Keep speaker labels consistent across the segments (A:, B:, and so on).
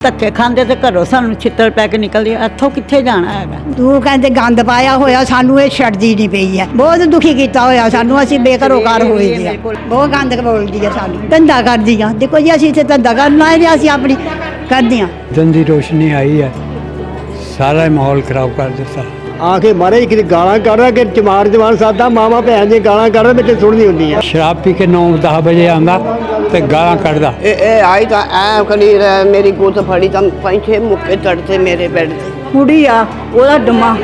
A: ਧੱਕੇ ਖਾਂਦੇ ਤੇ ਘਰੋਂ ਸਾਨੂੰ ਛਿੱਤਰ ਪੈ ਕੇ ਨਿਕਲਦੀ ਇੱਥੋਂ ਕਿੱਥੇ ਜਾਣਾ ਹੈਗਾ?
B: ਤੂੰ ਕਹਿੰਦੇ ਗੰਦ ਪਾਇਆ ਹੋਇਆ ਸਾਨੂੰ ਇਹ ਛੱਡਦੀ ਨਹੀਂ ਪਈ ਹੈ ਬਹੁਤ ਦੁਖੀ ਕੀਤਾ ਹੋਇਆ ਸਾਨੂੰ ਅਸੀਂ ਬੇਘਰੋਕਾਰ ਹੋਏ ਜੀ ਬਹੁਤ ਗੰਦ ਬੋਲਦੀ ਹੈ ਸਾਨੂੰ। ਧੰਦਾ ਕਰਦੀ ਆ। ਦੇਖੋ ਜੀ ਅਸੀਂ ਇੱਥੇ ਧੰਦਾ ਕਰਨਾ ਹੈ ਤੇ ਅਸੀਂ ਆਪਣੀ ਕਰਦੇ ਆ।
C: ਦਿਨ ਦੀ ਰੋਸ਼ਨੀ ਆਈ ਹੈ ਸਾਰਾ ਹੀ ਮਾਹੌਲ ਖਰਾਬ ਕਰ ਦਿੱਤਾ।
D: ਆ ਕੇ ਮਾਰੇ ਕਿ ਗਾਲਾਂ ਕੱਢਦਾ ਕਿ ਚਮਾਰ ਜਵਾਨ ਸਾਦਾ ਮਾਵਾ ਭੈਣ ਦੀਆਂ ਗਾਲਾਂ ਕੱਢਦਾ ਵਿੱਚ ਸੁਣਨੀ ਹੁੰਦੀ ਆ।
C: ਸ਼ਰਾਬ ਪੀ ਕੇ 9-10 ਵਜੇ ਆਂਦਾ ਤੇ ਗਾਲਾਂ ਕੱਢਦਾ।
E: ਇਹ ਇਹ ਆਈ ਤਾਂ ਐ ਕਲੀ ਰਹਿ ਮੇਰੀ ਗੁੱਤ ਫੜੀ ਤਾਂ ਪੰਜ ਛੇ ਮੁੱਕੇ ਚੜਤੇ ਮੇਰੇ ਬੈੱਡ ਤੇ।
A: ਕੁੜੀ ਆ ਉਹਦਾ ਦਿਮਾਗ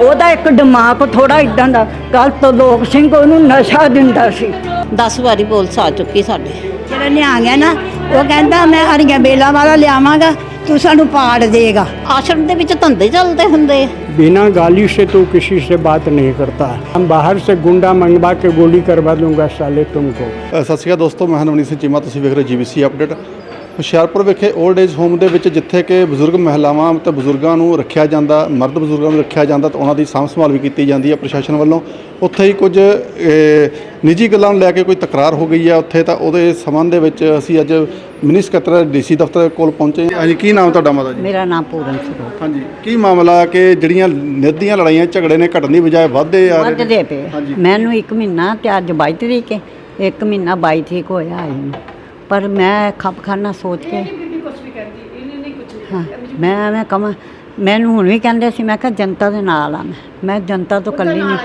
A: ਉਹਦਾ ਇੱਕ ਦਿਮਾਗ ਥੋੜਾ ਇਦਾਂ ਦਾ ਕੱਲ ਤੋਂ ਲੋਕ ਸਿੰਘ ਉਹਨੂੰ ਨਸ਼ਾ ਦਿੰਦਾ ਸੀ।
F: 10 ਵਾਰੀ ਪੁਲਿਸ ਆ ਚੁੱਕੀ ਸਾਡੇ।
B: ਜਿਹੜਾ ਨਿਹੰਗ ਹੈ ਨਾ ਉਹ ਕਹਿੰਦਾ ਮੈਂ ਹਰੀਆਂ ਬੇਲਾਂ ਵਾਲਾ ਲਿਆਵਾਂਗਾ ਤੂੰ ਸਾਨੂੰ ਪਾੜ ਦੇਗਾ।
F: ਆਸ਼ਰਮ ਦੇ ਵਿੱਚ ਧੰਦੇ ਚੱਲਦੇ ਹੁੰਦੇ ਆ।
C: बिना गाली से तो किसी से बात नहीं करता हम बाहर से गुंडा मंगवा के गोली करवा दूंगा साले तुमको
G: ਅ, ਸਤਿ ਸ਼੍ਰੀ ਅਕਾਲ ਦੋਸਤੋ ਮੈਂ ਨਵਨੀਤ ਸਿੰਘ ਚੀਮਾ ਤੁਸੀਂ ਵੇਖ ਰਹੇ ਜੀਬੀਸੀ ਅਪਡੇਟ ਹੁਸ਼ਿਆਰਪੁਰ ਵਿਖੇ 올ਡ ਏਜ ਹੋਮ ਦੇ ਵਿੱਚ ਜਿੱਥੇ ਕਿ ਬਜ਼ੁਰਗ ਮਹਿਲਾਵਾਂ ਤੇ ਬਜ਼ੁਰਗਾਂ ਨੂੰ ਰੱਖਿਆ ਜਾਂਦਾ ਮਰਦ ਬਜ਼ੁਰਗਾਂ ਨੂੰ ਰੱਖਿਆ ਜਾਂਦਾ ਤਾਂ ਉਹਨਾਂ ਦੀ ਸਾਂਭ ਸੰਭਾਲ ਵੀ ਕੀਤੀ ਜਾਂਦੀ ਹੈ ਪ੍ਰਸ਼ਾਸਨ ਵੱਲੋਂ। ਉੱਥੇ ਹੀ ਕੁਝ ਨਿੱਜੀ ਗੱਲਾਂ ਨੂੰ ਲੈ ਕੇ ਕੋਈ ਤਕਰਾਰ ਹੋ ਗਈ ਹੈ ਉੱਥੇ ਤਾਂ ਉਹਦੇ ਸੰਬੰਧ ਦੇ ਵਿੱਚ ਅਸੀਂ ਅੱਜ ਮਿਨੀ ਸਕੱਤਰ ਡੀਸੀ ਦਫ਼ਤਰ ਕੋਲ ਪਹੁੰਚੇ ਹਾਂ। ਹਾਂਜੀ ਕੀ ਨਾਮ ਤੁਹਾਡਾ ਮਾਤਾ ਜੀ?
A: ਮੇਰਾ ਨਾਮ ਪੂਰਨ ਸਰੂਪ।
G: ਹਾਂਜੀ ਕੀ ਮਾਮਲਾ ਕਿ ਜਿਹੜੀਆਂ ਨਿੱਧੀਆਂ ਲੜਾਈਆਂ ਝਗੜੇ ਨੇ ਘਟਣ ਦੀ ਬਜਾਏ ਵੱਧਦੇ ਆ ਰਹੇ?
A: ਵੱਧਦੇ ਪਏ ਮੈਨੂੰ ਇੱਕ ਮਹੀਨਾ ਤੇ ਅੱਜ 22 ਤਰੀਕ ਹੈ। ਇੱਕ ਮਹੀਨਾ 22 ਤਰੀਕ ਹੋਇਆ ਆਈ ਨੂੰ ਪਰ ਮੈਂ ਖਪਖਾਨਾ ਸੋਚ ਕੇ ਹਾਂ ਮੈਂ ਐਵੇਂ ਕਮਾਂ ਮੈਨੂੰ ਹੁਣ ਵੀ ਕਹਿੰਦੇ ਸੀ ਮੈਂ ਕਿਹਾ ਜਨਤਾ ਦੇ ਨਾਲ ਆ ਮੈਂ। ਮੈਂ ਜਨਤਾ ਤੋਂ ਇਕੱਲੀ ਨਹੀਂ।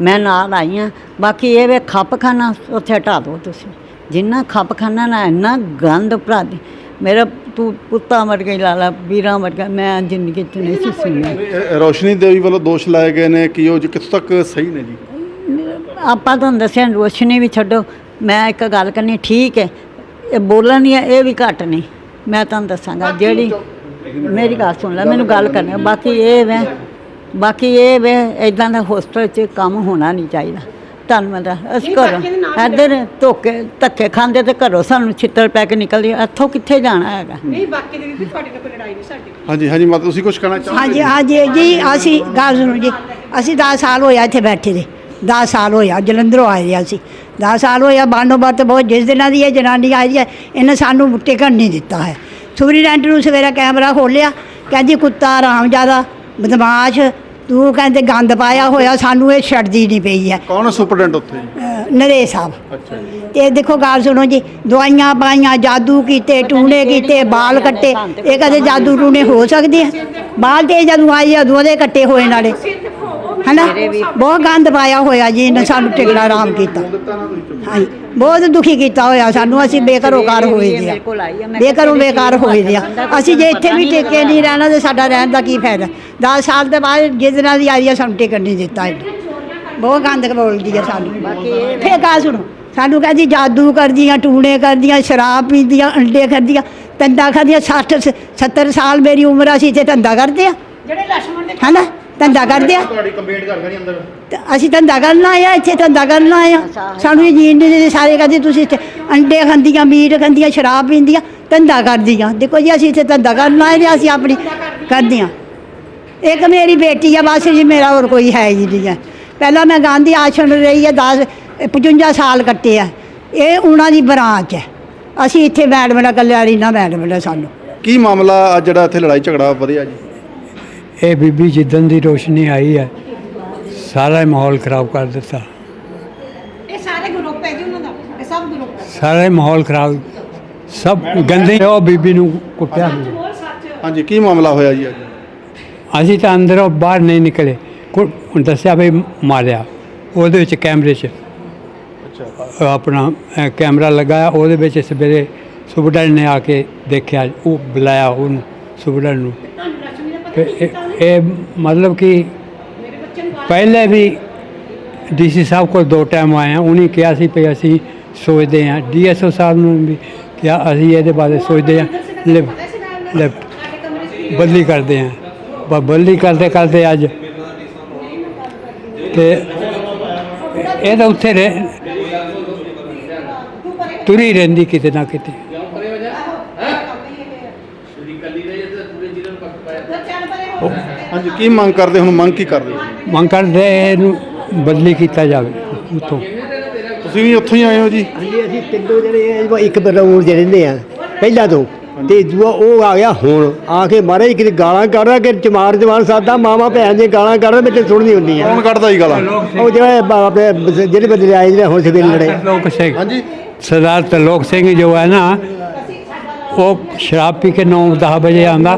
A: ਮੈਂ ਨਾਲ ਆਈ ਹਾਂ। ਬਾਕੀ ਇਹ ਵੇ ਖਪਖਾਨਾ ਉੱਥੇ ਹਟਾ ਦਿਓ ਤੁਸੀਂ। ਜਿੰਨਾ ਖਪਖਾਨਾ ਨਾ ਇੰਨਾ ਗੰਦ ਭਰਾ ਦੇ। ਮੇਰਾ ਤੂੰ ਪੁੱਤਾਂ ਮਰ ਗਈ ਲਾਲਾ ਵੀਰਾਂ ਮਰ ਗਿਆ ਮੈਂ ਜ਼ਿੰਦਗੀ 'ਚ ਨਹੀਂ ਸੀ ਸੁਣਿਆ
G: ਰੋਸ਼ਨੀ ਦੇਵੀ ਵੱਲੋਂ ਦੋਸ਼ ਲਾਏ ਗਏ ਨੇ ਕਿ ਉਹ ਜੀ ਕਿੱਥੋਂ ਤੱਕ ਸਹੀ ਨੇ ਜੀ?
A: ਆਪਾਂ ਤੁਹਾਨੂੰ ਦੱਸਿਆ ਰੋਸ਼ਨੀ ਵੀ ਛੱਡੋ। ਮੈਂ ਇੱਕ ਗੱਲ ਕਰਨੀ ਠੀਕ ਹੈ। ਇਹ ਬੋਲਣ ਦੀ ਹੈ, ਇਹ ਵੀ ਘੱਟ ਨਹੀਂ ਮੈਂ ਤੁਹਾਨੂੰ ਦੱਸਾਂਗਾ ਜਿਹੜੀ ਮੇਰੀ ਗੱਲ ਸੁਣ ਲੈ ਮੈਨੂੰ ਗੱਲ ਕਰਨੀ ਹੈ। ਬਾਕੀ ਇਹ ਵੇ ਬਾਕੀ ਇਹ ਵੇ ਇਦਾਂ ਦਾ ਹੋਸਟਲ 'ਚ ਕੰਮ ਹੋਣਾ ਨਹੀਂ ਚਾਹੀਦਾ। ਧੰਨਵਾਦ ਅਸੀਂ ਘਰੋਂ ਇੱਧਰ ਧੋਕੇ ਧੱਕੇ ਖਾਂਦੇ ਤੇ ਘਰੋਂ ਸਾਨੂੰ ਛਿੱਤਰ ਪੈ ਕੇ ਨਿਕਲਦੀ ਇੱਥੋਂ ਕਿੱਥੇ ਜਾਣਾ ਹੈਗਾ?
G: ਹਾਂਜੀ ਹਾਂਜੀ ਮਾਤਾ ਤੁਸੀਂ ਕੁਝ ਕਹਿਣਾ ਚਾਹੋਗੇ?
B: ਹਾਂਜੀ ਹਾਂਜੀ ਜੀ ਅਸੀਂ ਗੱਲ ਸੁਣੋ ਜੀ। ਅਸੀਂ 10 ਸਾਲ ਹੋਇਆ ਇੱਥੇ ਬੈਠੇ ਦੇ। 10 ਸਾਲ ਹੋਇਆ ਜਲੰਧਰੋਂ ਆਏ ਦੇ ਅਸੀਂ। 10 ਸਾਲ ਹੋਇਆ ਬਾਨੋ ਬਾਤ ਬਹੁਤ ਜਿਸ ਦਿਨਾਂ ਦੀ ਇਹ ਜਨਾਨੀ ਆਈ ਹੈ ਇਹਨੇ ਸਾਨੂੰ ਟਿਕਣ ਨਹੀਂ ਦਿੱਤਾ ਹੈ। ਸੁਪਰੀਡੈਂਟ ਨੂੰ ਸਵੇਰੇ ਕੈਮਰਾ ਖੋਲਿਆ ਕਹਿੰਦੀ ਕੁੱਤਾ ਆਰਾਮ ਜ਼ਿਆਦਾ ਬਦਮਾਸ਼ ਤੂੰ ਕਹਿੰਦੇ ਗੰਦ ਪਾਇਆ ਹੋਇਆ ਸਾਨੂੰ ਇਹ ਛੱਡਦੀ ਨਹੀਂ ਪਈ ਹੈ।
G: ਕੌਣ ਹੈ ਸੁਪਰਡੈਂਟ ਉੱਥੇ?
B: ਨਰੇਸ਼ ਸਾਹਿਬ।
G: ਅੱਛਾ ਜੀ।
B: ਤੇ ਦੇਖੋ ਗੱਲ ਸੁਣੋ ਜੀ ਦਵਾਈਆਂ ਪਾਈਆਂ ਜਾਦੂ ਕੀਤੇ ਟੂਣੇ ਕੀਤੇ ਬਾਲ ਕੱਟੇ ਇਹ ਕਦੇ ਜਾਦੂ ਟੂਣੇ ਹੋ ਸਕਦੇ ਆ ਬਾਲ ਤੇ ਜਦੋਂ ਆਈ ਆ ਉਹਦੇ ਕੱਟੇ ਹੋਏ ਨਾਲੇ। ਹਨਾ? ਬਹੁਤ ਗੰਦ ਪਾਇਆ ਹੋਇਆ ਜੀ ਇਹਨੇ ਸਾਨੂੰ ਟਿਕਣਾ ਆਰਾਮ ਕੀਤਾ। ਹਾਂਜੀ ਬਹੁਤ ਦੁਖੀ ਕੀਤਾ ਹੋਇਆ ਸਾਨੂੰ ਅਸੀਂ ਬੇਘਰੋਕਾਰ ਹੋਏ ਜੀ ਆ। ਬੇਘਰੋਂ ਬੇਕਾਰ ਹੋਏ ਜੀ ਆ। ਅਸੀਂ ਜੇ ਇੱਥੇ ਵੀ ਟਿਕੇ ਨਹੀਂ ਰਹਿਣਾ ਤੇ ਸਾਡਾ ਰਹਿਣ ਦਾ ਕੀ ਫਾਇਦਾ? 10 ਸਾਲ ਦੇ ਬਾਅਦ ਜਿਸ ਦਿਨਾਂ ਦੀ ਆਈ ਆ ਸਾਨੂੰ ਟਿਕਣ ਨਹੀਂ ਦਿੱਤਾ ਬਹੁਤ ਗੰਦ ਬੋਲਦੀ ਆ ਸਾਨੂੰ। ਫੇਰ ਗੱਲ ਸੁਣੋ ਸਾਨੂੰ ਕਹਿੰਦੀ ਜਾਦੂ ਕਰਦੀਆਂ ਟੂਣੇ ਕਰਦੀਆਂ ਸ਼ਰਾਬ ਪੀਂਦੀਆਂ ਅੰਡੇ ਖਾਂਦੀਆਂ ਧੰਦਾ ਖਾਂਦੀਆਂ 60 70 ਸਾਲ ਮੇਰੀ ਉਮਰ ਆ, ਅਸੀਂ ਇੱਥੇ ਧੰਦਾ ਕਰਦੇ ਆ। ਜਿਹੜੇ ਲక్ష్ਮਣ ਦੇ ਹਨਾ? ਧੰਦਾ ਕਰਦੇ ਆ।
G: ਤੁਹਾਡੀ ਕੰਪਲੇਂਟ ਕਰ ਗਏ ਅੰਦਰ।
B: ਤੇ ਅਸੀਂ ਧੰਦਾ ਕਰਨ ਆਏ ਆ ਇੱਥੇ ਧੰਦਾ ਕਰਨ ਆਏ ਆ। ਸਾਨੂੰ ਇਹ ਜੀਣ ਦਿੰਦੇ ਸਾਰੇ ਕਹਿੰਦੇ ਤੁਸੀਂ ਇੱਥੇ ਅੰਡੇ ਖਾਂਦੀਆਂ ਮੀਟ ਖਾਂਦੀਆਂ ਸ਼ਰਾਬ ਪੀਂਦੀਆਂ ਧੰਦਾ ਕਰਦੀਆਂ। ਦੇਖੋ ਜੀ ਅਸੀਂ ਇੱਥੇ ਧੰਦਾ ਕਰਨ ਆਏ ਨੇ ਅਸੀਂ ਆਪਣੀ ਕਰਦੇ ਆ। ਇੱਕ ਮੇਰੀ ਬੇਟੀ ਆ ਬਸ ਜੀ ਮੇਰਾ ਹੋਰ ਕੋਈ ਹੈ ਹੀ ਨਹੀਂ ਹੈ ਪਹਿਲਾਂ ਮੈਂ ਗਾਂਧੀ ਆਸ਼ਰਮ ਰਹੀ ਹੈ 10 55 ਸਾਲ ਕੱਟੇ ਆ। ਇਹ ਉਹਨਾਂ ਦੀ ਬਰਾਂਚ ਹੈ ਅਸੀਂ ਇੱਥੇ ਮੈਡਮ ਨਾਲ ਕਲਿਆਣੀ ਨਾ ਮੈਡਮ ਨਾਲ ਸਾਨੂੰ।
G: ਕੀ ਮਾਮਲਾ ਅੱਜ ਜਿਹੜਾ ਇੱਥੇ ਲੜਾਈ ਝਗੜਾ ਵਧਿਆ ਜੀ?
C: ਇਹ ਬੀਬੀ ਜਿੱਦਨ ਦੀ ਰੋਸ਼ਨੀ ਆਈ ਹੈ ਸਾਰਾ ਹੀ ਮਾਹੌਲ ਖਰਾਬ ਕਰ ਦਿੱਤਾ।
H: ਇਹ ਸਾਰੇ ਗਰੁੱਪ ਹੈ ਜੀ ਉਹਨਾਂ ਦਾ? ਇਹ ਸਭ ਗਰੁੱਪ ਹੈ?
C: ਸਾਰਾ ਹੀ ਮਾਹੌਲ ਖਰਾਬ ਸਭ ਗੰਦੇ ਉਹ ਬੀਬੀ ਨੂੰ ਕੁੱਟਿਆ।
G: ਹਾਂਜੀ ਕੀ ਮਾਮਲਾ ਹੋਇਆ ਜੀ ਅੱਜ?
C: ਅਸੀਂ ਤਾਂ ਅੰਦਰੋਂ ਬਾਹਰ ਨਹੀਂ ਨਿਕਲੇ। ਕੁ- ਹੁਣ ਦੱਸਿਆ ਵੀ ਮਾਰਿਆ ਉਹਦੇ ਵਿੱਚ ਕੈਮਰੇ 'ਚ। ਅ, ਆਪਣਾ ਕੈਮਰਾ ਲਗਾਇਆ ਉਹਦੇ ਵਿੱਚ ਸਵੇਰੇ ਸੁਬਡਰ ਨੇ ਆ ਕੇ ਦੇਖਿਆ ਉਹ ਬੁਲਾਇਆ ਉਹਨੂੰ ਸੁਬਡਰ ਨੂੰ। ਤੇ ਇਹ- ਇਹ ਮਤਲਬ ਕਿ ਪਹਿਲੇ ਵੀ ਡੀਸੀ ਸਾਹਿਬ ਕੋਲ ਦੋ ਟਾਈਮ ਆਏ ਆ ਉਹਨੇ ਕਿਹਾ ਸੀ ਵੀ ਅਸੀਂ ਸੋਚਦੇ ਹਾਂ, ਡੀਐਸਓ ਸਾਹਿਬ ਨੂੰ ਵੀ ਕਿਹਾ, ਅਸੀਂ ਇਹਦੇ ਬਾਰੇ ਸੋਚਦੇ ਹਾਂ ਲਿਫਟ ਲਿਫਟ ਬਦਲੀ ਕਰਦੇ ਹਾਂ। ਬ ਬਦਲੀ ਕਰਦੇ ਕਰਦੇ ਅੱਜ ਤੇ ਇਹ ਤਾਂ ਉੱਥੇ ਰਹਿ ਤੁਰੀ ਰਹਿੰਦੀ ਕਿਤੇ ਨਾ ਕਿਤੇ।
G: ਹਾਂਜੀ ਕੀ ਮੰਗ ਕਰਦੇ? ਹੁਣ ਮੰਗ ਕੀ ਕਰਦੇ?
C: ਮੰਗ ਕਰਦੇ ਇਹਨੂੰ ਬਦਲੀ ਕੀਤਾ ਜਾਵੇ ਉੱਥੋਂ।
G: ਤੁਸੀਂ ਵੀ ਉੱਥੋਂ ਹੀ ਆਏ ਹੋ ਜੀ?
D: ਹਾਂਜੀ ਅਸੀਂ ਤਿੰਨੋਂ ਜਿਹੜੇ ਇੱਕ ਬਰੌਰ ਦੇ ਰਹਿੰਦੇ ਆ ਪਹਿਲਾਂ ਤੋਂ। ਤੇ ਦੂਆ ਉਹ ਆ ਗਿਆ ਹੁਣ ਆ ਕੇ ਮਾਰੇ ਕਿਤੇ ਗਾਲਾਂ ਕੱਢਦਾ ਕਿ ਚਮਾਰ ਜਵਾਨ ਸਾਦਾ ਮਾਮਾ ਭੈਣ ਦੀਆਂ ਗਾਲਾਂ ਕੱਢਦਾ ਵਿੱਚ ਸੁਣਨੀ ਹੁੰਦੀ ਆ।
G: ਕੌਣ ਕੱਢਦਾ ਜੀ ਗਾਲਾਂ?
D: ਉਹ ਜਿਹੜੇ ਆਪਣੇ ਜਿਹੜੇ ਬੰਦੇ ਆਏ ਜਿਹੜੇ ਹੁਣ ਸਵੇਰੇ ਲੜੇ।
I: ਲੋਕ ਸਿੰਘ।
G: ਹਾਂਜੀ।
I: ਸਰਦਾਰ ਤਰਲੋਕ ਸਿੰਘ ਜੋ ਹੈ ਨਾ ਉਹ ਸ਼ਰਾਬ ਪੀ ਕੇ 9-10 ਵਜੇ ਆਉਂਦਾ।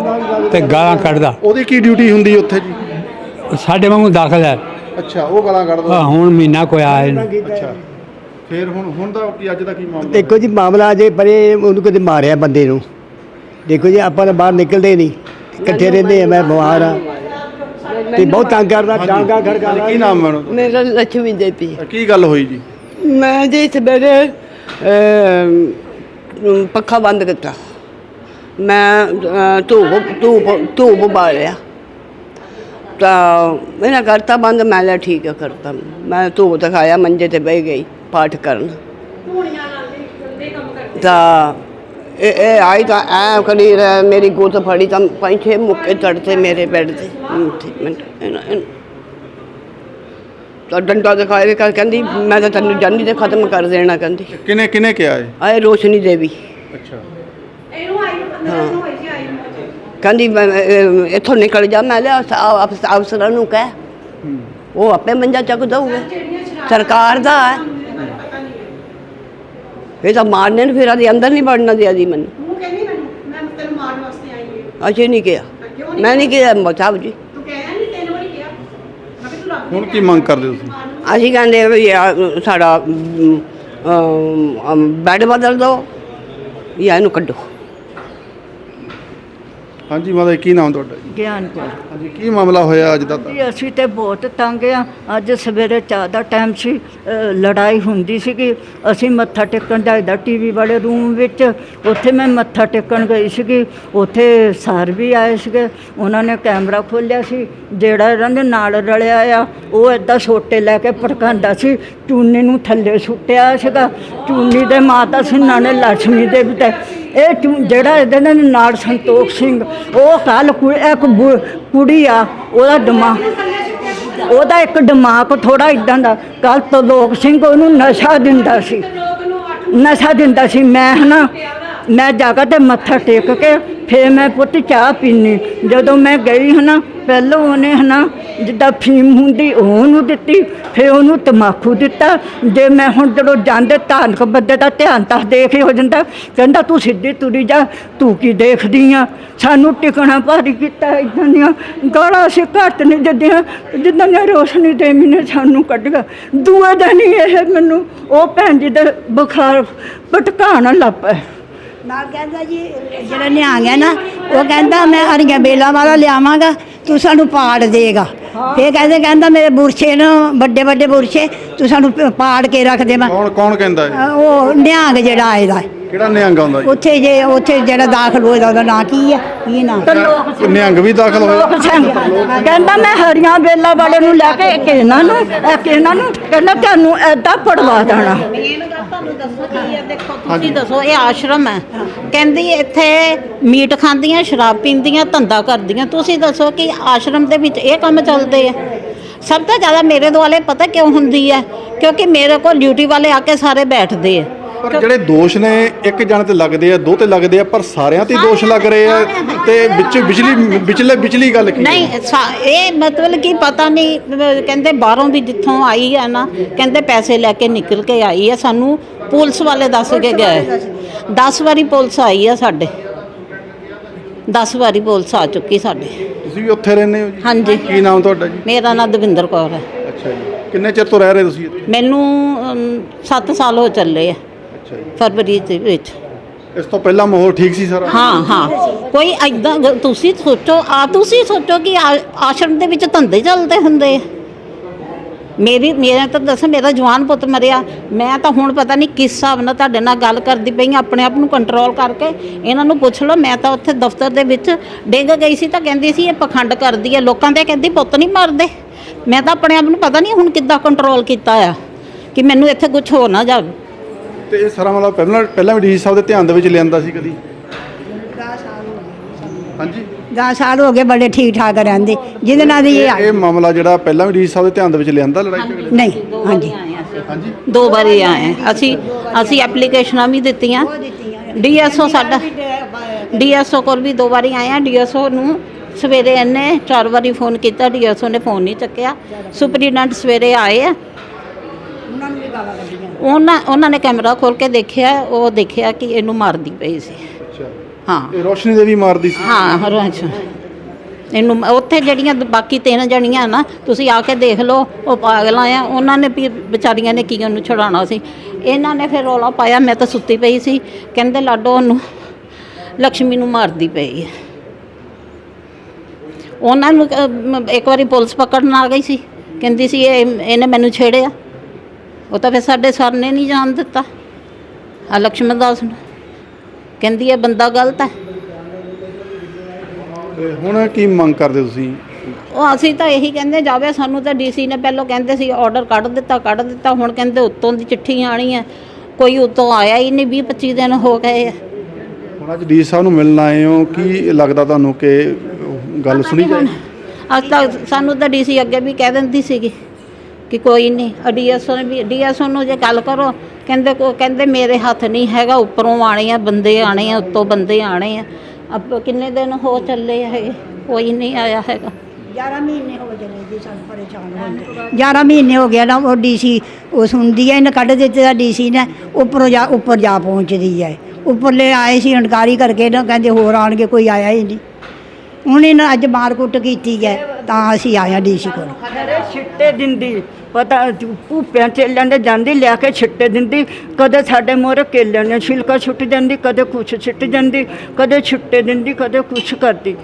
I: ਤੇ ਗਾਲਾਂ ਕੱਢਦਾ।
G: ਉਹਦੀ ਕੀ ਡਿਊਟੀ ਹੁੰਦੀ ਉੱਥੇ ਜੀ?
I: ਸਾਡੇ ਵਾਂਗੂ ਦਾਖਲ ਹੈ।
G: ਅੱਛਾ ਉਹ ਗਾਲਾਂ ਕੱਢਦਾ।
I: ਆਹ ਹੁਣ ਮਹੀਨਾ ਕੋਈ ਆਇਆ ਨਹੀਂ
G: ਅੱਛਾ ਫਿਰ ਹੁਣ ਹੁਣ ਦਾ ਕੀ ਅੱਜ ਦਾ ਕੀ ਮਾਮਲਾ?
D: ਦੇਖੋ ਜੀ ਮਾਮਲਾ ਜੇ ਪਰੇ ਉਹਨੂੰ ਕਦੇ ਮਾਰਿਆ ਬੰਦੇ ਨੂੰ। ਦੇਖੋ ਜੀ ਆਪਾਂ ਤਾਂ ਬਾਹਰ ਨਿਕਲਦੇ ਨਹੀਂ। ਇਕੱਠੇ ਰਹਿੰਦੇ ਆ ਮੈਂ ਬਿਮਾਰ ਆ। ਤੇ ਬਹੁਤ ਤੰਗ ਕਰਦਾ ਡਾਂਗਾ ਖੜਕਾਦਾ
G: ਕੀ ਨਾਮ ਹੈ ਉਹਨਾਂ
E: ਮੇਰਾ ਲక్ష్ਮੀ ਦੇਵੀ
G: ਕੀ ਗੱਲ ਹੋਈ ਜੀ?
E: ਮੈਂ ਜੀ ਸਵੇਰੇ ਅਮ, ਪੱਖਾ ਬੰਦ ਕੀਤਾ। ਮੈਂ ਧੂਪ ਧੂਪ ਧੂਪ ਬਾਲਿਆ। ਤਾਂ ਮੇਰਾ ਕਰਤਾ ਬੰਦ ਮੈਂ ਲਿਆ ਠੀਕ ਹੈ ਕਰਤਾ ਮੈਂ ਧੂਪ ਦਿਖਾਇਆ ਮੰਜੇ ਤੇ ਬਹਿ ਗਈ ਪਾਠ ਕਰਨ। ਤਾਂ ਇਹ ਇਹ ਆਈ ਤਾਂ ਐ ਰ- ਮੇਰੀ ਗੁੱਤ ਫੜੀ ਤਾਂ ਪੰਜ ਛੇ ਮੁੱਕੇ ਚੜਤੇ ਮੇਰੇ ਬੈੱਡ ਤੇ। ਇਹਨਾਂ- ਇਹਨਾਂ- ਤਾਂ ਡੰਡਾ ਦਿਖਾਏ ਵੀ ਕਰ ਕਹਿੰਦੀ ਮੈਂ ਤਾਂ ਤੈਨੂੰ ਜਾਨੀ ਤੇ ਖਤਮ ਕਰ ਦੇਣਾ ਕਹਿੰਦੀ।
G: ਕਿਨੇ ਕਿਨੇ ਕਿਹਾ ਇਹ?
E: ਆਏ ਰੋਸ਼ਨੀ ਦੇਵੀ।
G: ਅੱਛਾ।
E: ਕਹਿੰਦੀ ਮੈਂ, ਅਹ, ਇੱਥੋਂ ਨਿਕਲ ਜਾ ਮੈਂ ਲਿਆ ਅਫ- ਅਫ- ਅਫਸਰਾਂ ਨੂੰ ਕਹਿ। ਉਹ ਆਪੇ ਮੰਜਾ ਚੱਕ ਦਊਗਾ। ਸਰਕਾਰ ਦਾ ਹੈ। ਇਹ ਤਾਂ ਮਾਰਨੇ ਨੂੰ ਫਿਰ ਆਦੀ ਅੰਦਰ ਨਹੀਂ ਵੜਨਾ ਦਿਆ ਜੀ ਮੈਨੂੰ।
H: ਤੂੰ ਕਹਿੰਦੀ ਮੈਨੂੰ ਮੈਂ ਤੈਨੂੰ ਮਾਰਨ ਵਾਸਤੇ ਆਈ ਹਾਂ।
E: ਅਜੇ ਨਹੀਂ ਕਿਹਾ। ਮੈਂ ਨਹੀਂ ਕਿਹਾ? ਸਾਹਿਬ ਜੀ।
H: ਤੂੰ ਕਹਿਆ ਨਹੀਂ ਤਿੰਨ ਵਾਰੀ ਕਿਹਾ। ਮੈਂ ਕਿ ਤੂੰ ਰੱਬ
G: ਹੁਣ ਕੀ ਮੰਗ ਕਰਦੇ ਤੁਸੀਂ?
E: ਅਸੀਂ ਕਹਿੰਦੇ ਵੀ ਆਹ ਸਾਡਾ ਅਮ, ਅਮ, ਬੈੱਡ ਬਦਲ ਦਿਓ ਜਾਂ ਇਹਨੂੰ ਕੱਢੋ।
G: ਹਾਂਜੀ ਮਾਤਾ ਜੀ, ਕੀ ਨਾਮ ਤੁਹਾਡਾ ਜੀ?
J: ਗਿਆਨ
G: ਹਾਂਜੀ ਕੀ ਮਾਮਲਾ ਹੋਇਆ ਅੱਜ ਦਾ? ਤਾਂ?
J: ਜੀ ਅਸੀਂ ਤੇ ਬਹੁਤ ਤੰਗ ਆ। ਅੱਜ ਸਵੇਰੇ ਚਾਹ ਦਾ ਟਾਈਮ ਸੀ ਅ, ਲੜਾਈ ਹੁੰਦੀ ਸੀਗੀ। ਅਸੀਂ ਮੱਥਾ ਟੇਕਣ ਜਾਈਦਾ ਟੀਵੀ ਵਾਲੇ ਰੂਮ ਵਿੱਚ। ਉੱਥੇ ਮੈਂ ਮੱਥਾ ਟੇਕਣ ਗਈ ਸੀਗੀ। ਉੱਥੇ ਸਰ ਵੀ ਆਏ ਸੀਗੇ। ਉਹਨਾਂ ਨੇ ਕੈਮਰਾ ਖੋਲ੍ਹਿਆ ਸੀ। ਜਿਹੜਾ ਇਹਨਾਂ ਦੇ ਨਾਲ ਰਲਿਆ ਆ ਉਹ ਏਦਾਂ ਛੋਟੇ ਲੈ ਕੇ ਭੜਕਾਉਂਦਾ ਸੀ। ਚੂਨੀ ਨੂੰ ਥੱਲੇ ਸੁੱਟਿਆ ਸੀਗਾ। ਚੂਨੀ ਦੇ ਮਾਤਾ ਸਿੰਘਾਂ ਨੇ ਲక్ష్ਮੀ ਦੇਵੀ ਤੇ ਇਹ ਚੁੰ ਜਿਹੜਾ ਇਹਦੇ ਨਾਲ ਨਾਲ ਸੰਤੋਖ ਸਿੰਘ, ਉਹ ਕੱਲ ਇੱਕ ਬੁ- ਕੁੜੀ ਆ, ਉਹਦਾ ਦਿਮਾਗ ਉਹਦਾ ਇੱਕ ਦਿਮਾਗ ਥੋੜਾ ਇਦਾਂ ਦਾ ਕੱਲ ਤੋਂ ਸਿੰਘ ਉਹਨੂੰ ਨਸ਼ਾ ਦਿੰਦਾ ਸੀ। ਨਸ਼ਾ ਦਿੰਦਾ ਸੀ, ਮੈਂ ਹਨਾ ਮੈਂ ਜਾ ਤੇ ਮੱਥਾ ਟੇਕ ਕੇ ਫੇਰ ਮੈਂ ਪੁੱਤ ਚਾਹ ਪੀਣੀ ਜਦੋਂ ਮੈਂ ਗਈ ਹਨਾ, ਪਹਿਲਾਂ ਉਹਨੇ ਹਨਾ ਜਿੱਦਾਂ ਫੀਮ ਹੁੰਦੀ ਉਹਨੂੰ ਦਿੱਤੀ, ਫੇਰ ਉਹਨੂੰ ਤਮਾਕੂ ਦਿੱਤਾ। ਜੇ ਮੈਂ ਹੁਣ ਜਦੋਂ ਜਾਂਦੇ ਧਾਨਕ ਬੰਦੇ ਦਾ ਧਿਆਨ ਤਾਂ ਦੇਖ ਹੀ ਹੋ ਜਾਂਦਾ। ਕਹਿੰਦਾ, ਤੂੰ ਸਿੱਧੀ ਤੁਰੀ ਜਾ, ਤੂੰ ਕੀ ਦੇਖਦੀ ਆ? ਸਾਨੂੰ ਟਿਕਣਾ ਭਾਰੀ ਕੀਤਾ ਇਦਾਂ ਦੀਆਂ। ਗਾਲਾਂ ਅਸੀਂ ਘੱਟ ਨਹੀਂ ਦਿੰਦੀਆਂ। ਜਿੱਦਾਂ ਨੇ ਰੋਸ਼ਨੀ ਦੇਵੀ ਨੇ ਸਾਨੂੰ ਕੱਢਿਆ ਦੂਏ ਦਿਨ ਹੀ ਇਹ ਮੈਨੂੰ, ਉਹ ਭੈਣ ਜੀ ਦੇ ਬੁਖਾਰ ਭਟਕਾਉਣ ਲੱਗ ਪਏ।
B: ਨਾਲ ਕਹਿੰਦਾ ਜੀ ਜਿਹੜਾ ਨਿਹੰਗ ਹੈ ਨਾ ਉਹ ਕਹਿੰਦਾ ਮੈਂ ਹਰੀਆਂ ਬੇਲਾਂ ਵਾਲਾ ਲਿਆਵਾਂਗਾ ਤੂੰ ਸਾਨੂੰ ਪਾੜ ਦੇਗਾ। ਫੇਰ ਕਹਿੰਦੇ ਕਹਿੰਦਾ ਮੇਰੇ ਬੁਰਸ਼ੇ ਨੂੰ ਵੱਡੇ ਵੱਡੇ ਬੁਰਸ਼ੇ ਤੂੰ ਸਾਨੂੰ ਪਾੜ ਕੇ ਰੱਖ ਦੇਵਾਂ।
G: ਕੌਣ ਕੌਣ ਕਹਿੰਦਾ ਹੈ
B: ਉਹ ਨਿਹੰਗ ਜਿਹੜਾ ਆਏਦਾ
G: ਕਿਹੜਾ ਨਿਹੰਗ ਆਉਂਦਾ ਜੀ?
B: ਉੱਥੇ ਜੇ ਉੱਥੇ ਜਿਹੜਾ ਦਾਖਲ ਹੋਏਦਾ ਉਹਦਾ ਨਾਂ ਕੀ ਹੈ ਕੀ ਨਾਂ?
G: ਕੋਈ ਨਿਹੰਗ ਵੀ ਦਾਖਲ ਹੋਇਆ
J: ਕਹਿੰਦਾ ਮੈਂ ਹਰੀਆਂ ਬੇਲਾ ਵਾਲੇ ਨੂੰ ਲੈ ਕੇ ਇੱਕ ਇਹਨਾਂ ਨੂੰ ਇੱਕ ਇਹਨਾਂ ਨੂੰ? ਕਹਿੰਦਾ ਤੁਹਾਨੂੰ ਐਦਾਂ ਪੜਵਾ ਦੇਣਾ।
F: ਮੇਨ ਗੱਲ ਤੁਹਾਨੂੰ ਦੱਸੋ ਕੀ ਹੈ ਦੇਖੋ ਤੁਸੀਂ ਦੱਸੋ ਇਹ ਆਸ਼ਰਮ ਹੈ। ਕਹਿੰਦੀ ਇੱਥੇ ਮੀਟ ਖਾਂਦੀਆਂ ਸ਼ਰਾਬ ਪੀਂਦੀਆਂ ਧੰਦਾ ਕਰਦੀਆਂ। ਤੁਸੀਂ ਦੱਸੋ ਕਿ ਆਸ਼ਰਮ ਦੇ ਵਿੱਚ ਇਹ ਕੰਮ ਚੱਲਦੇ ਆ? ਸਭ ਤੋਂ ਜ਼ਿਆਦਾ ਮੇਰੇ ਦੁਆਲੇ ਪਤਾ ਕਿਉਂ ਹੁੰਦੀ ਹੈ? ਕਿਉਂਕਿ ਮੇਰੇ ਕੋਲ ਡਿਊਟੀ ਵਾਲੇ ਆ ਕੇ ਸਾਰੇ ਬੈਠਦੇ ਆ।
G: ਪਰ ਜਿਹੜੇ ਦੋਸ਼ ਨੇ ਇੱਕ ਜਣ ਤੇ ਲੱਗਦੇ ਆ ਦੋ ਤੇ ਲੱਗਦੇ ਆ ਪਰ ਸਾਰਿਆਂ ਤੇ ਹੀ ਦੋਸ਼ ਲੱਗ ਰਹੇ ਆ। ਤੇ ਵਿੱਚ ਬਿਜਲੀ ਵਿਚਲੇ ਵਿਚਲੀ ਗੱਲ ਕੀ ਹੈ?
F: ਨਹੀਂ ਸਾ- ਇਹ ਮਤਲਬ ਕਿ ਪਤਾ ਨਹੀਂ ਅਹ ਕਹਿੰਦੇ ਬਾਹਰੋਂ ਦੀ ਜਿੱਥੋਂ ਆਈ ਹੈ ਨਾ ਕਹਿੰਦੇ ਪੈਸੇ ਲੈ ਕੇ ਨਿਕਲ ਕੇ ਆਈ ਹੈ ਸਾਨੂੰ ਪੁਲਿਸ ਵਾਲੇ ਦੱਸ ਕੇ ਗਏ। 10 ਵਾਰੀ ਪੁਲਿਸ ਆਈ ਹੈ ਸਾਡੇ। 10 ਵਾਰੀ ਪੁਲਿਸ ਆ ਚੁੱਕੀ ਸਾਡੇ।
G: ਤੁਸੀਂ ਵੀ ਉੱਥੇ ਰਹਿੰਦੇ ਹੋ ਜੀ?
F: ਹਾਂਜੀ।
G: ਕੀ ਨਾਮ ਤੁਹਾਡਾ ਜੀ?
F: ਮੇਰਾ ਨਾਮ ਦਵਿੰਦਰ ਕੌਰ ਹੈ।
G: ਅੱਛਾ ਜੀ। ਕਿੰਨੇ ਚਿਰ ਤੋਂ ਰਹਿ ਰਹੇ ਤੁਸੀਂ ਇੱਥੇ?
F: ਮੈਨੂੰ 7 ਸਾਲ ਹੋ ਚੱਲੇ ਆ।
G: ਅੱਛਾ ਜੀ।
F: ਫਰਵਰੀ ਦੇ ਵਿੱਚ।
G: ਇਸ ਤੋਂ ਪਹਿਲਾਂ ਮਾਹੌਲ ਠੀਕ ਸੀ ਸਾਰਾ?
F: ਹਾਂ ਹਾਂ। ਕੋਈ ਐਦਾਂ ਤੁਸੀਂ ਸੋਚੋ ਆ ਤੁਸੀਂ ਸੋਚੋ ਕਿ ਆ- ਆਸ਼ਰਮ ਦੇ ਵਿੱਚ ਧੰਦੇ ਚੱਲਦੇ ਹੁੰਦੇ। ਆ ਮੇਰੀ ਮੇਰਾ ਤਾਂ ਦੱਸ ਮੇਰਾ ਜਵਾਨ ਪੁੱਤ ਮਰਿਆ। ਮੈਂ ਤਾਂ ਹੁਣ ਪਤਾ ਨਹੀਂ ਕਿਸ ਹਿਸਾਬ ਨਾਲ ਤੁਹਾਡੇ ਨਾਲ ਗੱਲ ਕਰਦੀ ਪਈ ਹਾਂ, ਆਪਣੇ ਆਪ ਨੂੰ ਕੰਟਰੋਲ ਕਰਕੇ। ਇਹਨਾਂ ਨੂੰ ਪੁੱਛ ਲਓ ਮੈਂ ਤਾਂ ਉੱਥੇ ਦਫ਼ਤਰ ਦੇ ਵਿੱਚ ਡਿੱਗ ਗਈ ਸੀ ਤਾਂ ਕਹਿੰਦੀ ਸੀ ਇਹ ਪਖੰਡ ਕਰਦੀ ਹੈ ਲੋਕਾਂ ਦੇ ਕਹਿੰਦੀ ਪੁੱਤ ਨਹੀਂ ਮਰਦੇ। ਮੈਂ ਤਾਂ ਆਪਣੇ ਆਪ ਨੂੰ ਪਤਾ ਨਹੀਂ ਹੁਣ ਕਿੱਦਾਂ ਕੰਟਰੋਲ ਕੀਤਾ ਆ ਕਿ ਮੈਨੂੰ ਇੱਥੇ ਕੁਝ ਹੋ ਨਾ ਜਾਵੇ।
G: ਤੇ ਇਹ ਸਾਰਾ ਮਤਲਬ ਪਹਿਲਾਂ ਪਹਿਲਾਂ ਵੀ ਡੀ ਸਾਹਿਬ ਦੇ ਧਿਆਨ ਦੇ ਵਿੱਚ ਲਿਆਂਦਾ ਸੀ ਕਦੀ? ਹਾਂਜੀ।
B: 10 ਸਾਲ ਹੋ ਗਏ ਬੜੇ ਠੀਕ ਠਾਕ ਰਹਿੰਦੇ। ਜਿਹਦੇ ਨਾਲ ਦੀ ਇਹ
G: ਇਹ ਮਾਮਲਾ ਜਿਹੜਾ ਪਹਿਲਾਂ ਵੀ ਡੀ ਸਾਹਿਬ ਦੇ ਧਿਆਨ ਦੇ ਵਿੱਚ ਲਿਆਂਦਾ ਲੜਾਈ ਝਗੜੇ
B: ਨਹੀਂ ਹਾਂਜੀ।
G: ਹਾਂਜੀ।
F: ਦੋ ਵਾਰੀ ਆਏ ਅਸੀਂ ਅਸੀਂ ਐਪਲੀਕੇਸ਼ਨਾਂ ਵੀ ਦਿੱਤੀਆਂ। ਡੀਐਸਓ ਸਾਡਾ ਡੀਐਸਓ ਕੋਲ ਵੀ ਦੋ ਵਾਰੀ ਆਏ ਆ ਡੀਐਸਓ ਨੂੰ ਸਵੇਰੇ ਇਹਨੇ ਚਾਰ ਵਾਰੀ ਫੋਨ ਕੀਤਾ। ਡੀਐਸਓ ਨੇ ਫੋਨ ਨਹੀਂ ਚੱਕਿਆ। ਸੁਪਰੀਡੈਂਟ ਸਵੇਰੇ ਆਏ ਆ। ਉਹਨਾਂ ਉਹਨਾਂ ਨੇ ਕੈਮਰਾ ਖੋਲ ਕੇ ਦੇਖਿਆ ਉਹ ਦੇਖਿਆ ਕਿ ਇਹਨੂੰ ਮਾਰਦੀ ਪਈ ਸੀ।
G: ਅੱਛਾ।
F: ਹਾਂ।
G: ਇਹ ਰੋਸ਼ਨੀ ਦੇ ਵੀ ਮਾਰਦੀ ਸੀ?
F: ਹਾਂ ਹਰਵੰਸ਼ ਇਹਨੂੰ ਉੱਥੇ ਜਿਹੜੀਆਂ ਬਾਕੀ ਤਿੰਨ ਜਣੀਆਂ ਨਾ ਤੁਸੀਂ ਆ ਕੇ ਦੇਖ ਲਓ ਉਹ ਪਾਗਲਾਂ ਆ। ਉਹਨਾਂ ਨੇ ਵੀ ਵਿਚਾਰੀਆਂ ਨੇ ਕੀ ਉਹਨੂੰ ਛੁਡਾਉਣਾ ਸੀ। ਇਹਨਾਂ ਨੇ ਫਿਰ ਰੌਲਾ ਪਾਇਆ ਮੈਂ ਤਾਂ ਸੁੱਤੀ ਪਈ ਸੀ। ਕਹਿੰਦੇ ਲਾਡੋ ਉਹਨੂੰ ਲక్ష్ਮੀ ਨੂੰ ਮਾਰਦੀ ਪਈ ਹੈ। ਉਹਨਾਂ ਨੂੰ ਇੱਕ ਵਾਰੀ ਪੁਲਿਸ ਪਕੜਨ ਆ ਗਈ ਸੀ। ਕਹਿੰਦੀ ਸੀ ਇਹ ਇਹਨੇ ਮੈਨੂੰ ਛੇੜਿਆ। ਉਹ ਤਾਂ ਫਿਰ ਸਾਡੇ ਸਰ ਨੇ ਨਹੀਂ ਜਾਣ ਦਿੱਤਾ। ਆ ਲక్ష్ਮਣ ਦਾਸ ਨੂੰ। ਕਹਿੰਦੀ ਇਹ ਬੰਦਾ ਗਲਤ ਹੈ।
G: ਤੇ ਹੁਣ ਕੀ ਮੰਗ ਕਰਦੇ ਤੁਸੀਂ?
F: ਉਹ ਅਸੀਂ ਤਾਂ ਇਹੀ ਕਹਿੰਦੇ ਜਾਵੇ ਸਾਨੂੰ ਤਾਂ ਡੀਸੀ ਨੇ ਪਹਿਲਾਂ ਕਹਿੰਦੇ ਸੀ ਆਰਡਰ ਕੱਢ ਦਿੱਤਾ ਕੱਢ ਦਿੱਤਾ। ਹੁਣ ਕਹਿੰਦੇ ਉੱਤੋਂ ਦੀ ਚਿੱਠੀ ਆਣੀ ਹੈ। ਕੋਈ ਉੱਤੋਂ ਆਇਆ ਹੀ ਨਹੀਂ 20 25 ਦਿਨ ਹੋ ਗਏ ਆ।
G: ਹੁਣ ਅੱਜ ਡੀ ਸਾਹਿਬ ਨੂੰ ਮਿਲਣ ਆਏ ਹੋ ਕੀ ਲੱਗਦਾ ਤੁਹਾਨੂੰ ਕਿ ਗੱਲ ਸੁਣੀ ਜਾਏ
F: ਅੱਜ ਤੱਕ ਸਾਨੂੰ ਤਾਂ ਡੀਸੀ ਅੱਗੇ ਵੀ ਕਹਿ ਦਿੰਦੀ ਸੀਗੀ। ਕਿ ਕੋਈ ਨਹੀਂ ਡੀਐਸਓ ਨੇ ਵੀ, ਡੀਐਸਓ ਨੂੰ ਜੇ ਗੱਲ ਕਰੋ, ਕਹਿੰਦੇ ਕੋ, ਕਹਿੰਦੇ ਮੇਰੇ ਹੱਥ ਨਹੀਂ ਹੈਗਾ, ਉੱਪਰੋਂ ਆਣੇ ਆ, ਬੰਦੇ ਆਣੇ ਆ, ਉੱਤੋਂ ਬੰਦੇ ਆਣੇ ਆ। ਅਬ ਕਿੰਨੇ ਦਿਨ ਹੋ ਚੱਲੇ ਹੈਗੇ ਕੋਈ ਨਹੀਂ ਆਇਆ ਹੈਗਾ।
B: 11 ਮਹੀਨੇ ਹੋ ਗਏ ਜੀ, ਸਾਨੂੰ ਪਰੇਸ਼ਾਨ ਹੁੰਦੇ 11 ਮਹੀਨੇ ਹੋ ਗਿਆ ਨਾ, ਉਹ ਡੀਸੀ, ਉਹ ਸੁਣਦੀ ਹੈ ਇਹਨੇ ਕੱਢ ਦਿੱਤੇ ਦਾ ਡੀਸੀ ਨੇ, ਉੱਪਰੋਂ ਜਾ, ਉੱਪਰ ਜਾ ਪਹੁੰਚਦੀ ਹੈ ਉੱਪਰਲੇ ਆਏ ਸੀ, ਹੰਕਾਰੀ ਕਰਕੇ ਨਾ, ਕਹਿੰਦੇ ਹੋਰ ਆਣਗੇ ਕੋਈ ਆਇਆ ਹੀ ਨਹੀਂ। ਹੁਣ ਇਹਨਾਂ ਅੱਜ ਮਾਰ ਕੁੱਟ ਕੀਤੀ ਹੈ ਤਾਂ ਅਸੀਂ ਆਇਆ ਡੀਸੀ ਕੋਲ।
K: ਅਰੇ ਛਿੱਟੇ ਦਿੰਦੀ, ਪਤਾ ਭੂਪਿਆਂ ਚੇਲਿਆਂ ਦੇ ਜਾਂਦੀ, ਲਿਆ ਕੇ ਛਿੱਟੇ ਦਿੰਦੀ, ਕਦੇ ਸਾਡੇ ਮੋਰੇ ਕੇਲਿਆਂ ਨੇ ਛਿਲਕਾ ਛੁੱਟ ਜਾਂਦੀ, ਕਦੇ ਕੁਛ ਛਿੱਟ ਜਾਂਦੀ, ਕਦੇ ਛਿੱਟੇ ਦਿੰਦੀ, ਕਦੇ ਕੁਛ ਕਰਦੀ।